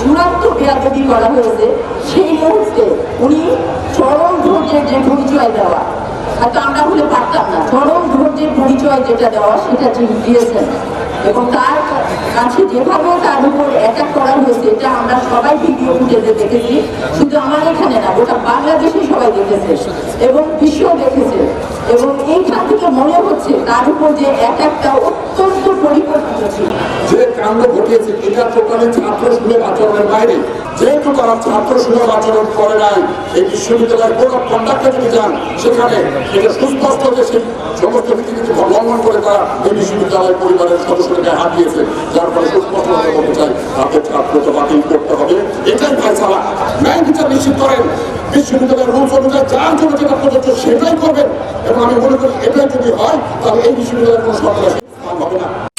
চূড়ান্ত বেয়াদবি করা হয়েছে, সেই মুহূর্তে উনি চরম ধৈর্যের যে পরিচয় দেওয়া হয়তো আমরা হলে পারতাম না, চরম ধৈর্যের পরিচয় যেটা দেওয়া, সেটা তিনি দিয়েছেন। এবং তার কাছে যেভাবে তার উপর অ্যাটাক করা হয়েছে, এটা আমরা সবাই ভিডিও ফুটেজে দেখেছি, শুধু আমার এখানে না, গোটা বাংলাদেশে সবাই দেখেছে এবং বিশ্ব দেখেছে। এবং এইখান থেকে মনে হচ্ছে তার উপর যে অ্যাটাকটা কাণ্ড ঘটিয়েছে, এটা টোটালি ছাত্র সুলভ আচরণের বাইরে। যেহেতু তারা ছাত্র সুলভ আচরণ করে নাই, এই বিশ্ববিদ্যালয়ের কোন কন্ডাক্টে যদি যান, সেখানে এটা সুস্পষ্ট যে সেই সমস্ত নীতিনীতি লঙ্ঘন করে তারা এই বিশ্ববিদ্যালয়ের পরিবারের সদস্যদেরকে হাত যার ফলে সুস্পষ্ট ভাবে বলতে চাই তাদের ছাত্রকে বাতিল করতে হবে। এটাই ফাইসালা ন্যায় বিচার নিশ্চিত করেন, বিশ্ববিদ্যালয়ের রুলস অনুযায়ী যার জন্য যেটা প্রযোজ্য সেটাই করবেন। এবং আমি মনে করি এটাই যদি হয়, তাহলে এই বিশ্ববিদ্যালয়ের কোনো সরকার